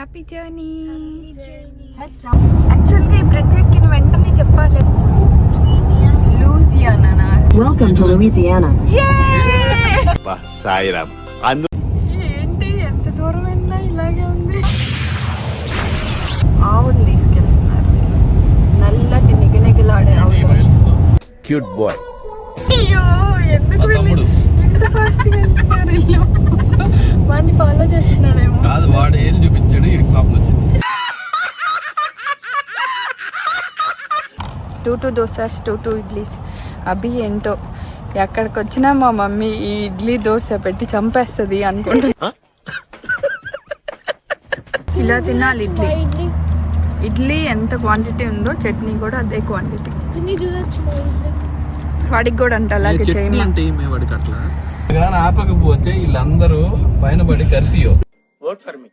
Happy journey యాక్చువల్గా ఈ bridge ఎక్కిన వెంటనే చెప్పాలి. Louisiana Welcome to Louisiana. అబ్బా, సాయిరామ్. అందు ఏంటి ఎంత దూరం వెళ్ళినా ఇలాగే ఉంది? ఆవులు తీసుకెళ్తున్నారు. నల్లటి నిగనిగలాడే ఆవులు. Cute boy. అయ్యో ఎందుకు కోపం వచ్చింది. Two two dosas two two idlis. Abhi ఏంటో ఎక్కడికి వచ్చినా మా మమ్మీ ఈ ఇడ్లీ దోశ పెట్టి చంపేస్తుంది అనుకుంటున్నా ఇలా తినాలి ఇడ్లీ. ఇడ్లీ. ఎంత క్వాంటిటీ ఉందో చట్నీ కూడా అదే క్వాంటిటీ వాడికి కూడా అంట అలాగే చట్నీ చేయమా? అంటే ఏమే వాడికి అట్లా? కానీ ఆపకపోతే వీళ్ళందరూ పైన పడి కరిసియో ఫర్ మీ